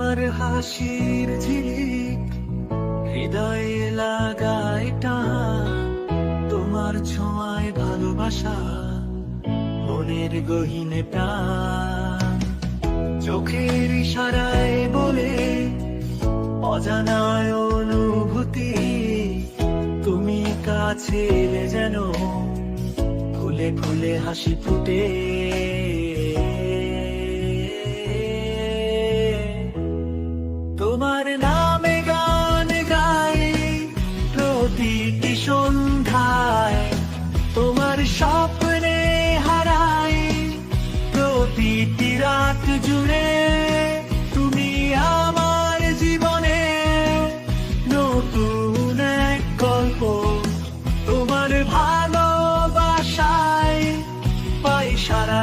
আর হাসির ঝিলিক হৃদয়ে লাগায় টান তোমার ছোঁয়ায় ভালোবাসা, মনের গহিনে প্রাণ। চোখের ইশারায় বলে অজানায় অনুভূতি, তুমি কাছে যেন ফুলে ফুলে হাসি ফুটে। স্বপ্নে হারাই, প্রতিটি রাত জুড়ে তুমি আমার জীবনে নতুন এক গল্প। তোমার ভালোবাসায় পাই সারা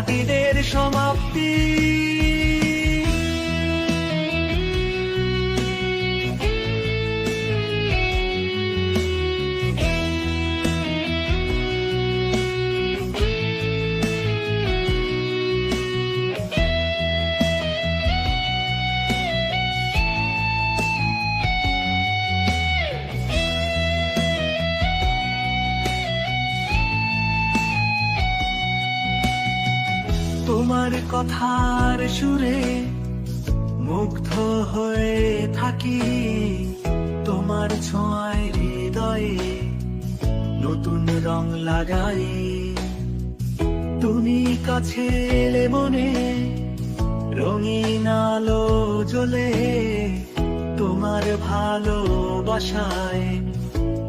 তোমার কথার সুরে মুগ্ধ হয়ে থাকি। তোমার ছোঁয়ায় হৃদয়ে নতুন রং লাগাই। তুমি কাছে এলে মনে রঙিন আলো জ্বলে তোমার ভালোবাসায়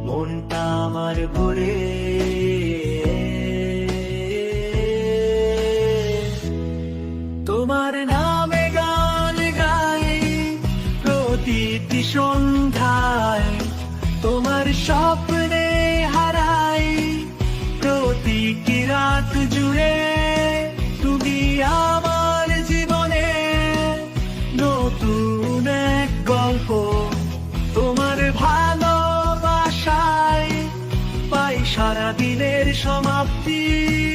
মনটা আমার ভরে। স্বপ্নে হারাই। প্রতিটি রাত জুড়ে তুমি আমার জীবনে নতুন এক গল্প। তোমার ভালোবাসায় পাই সারাদিনের সমাপ্তি।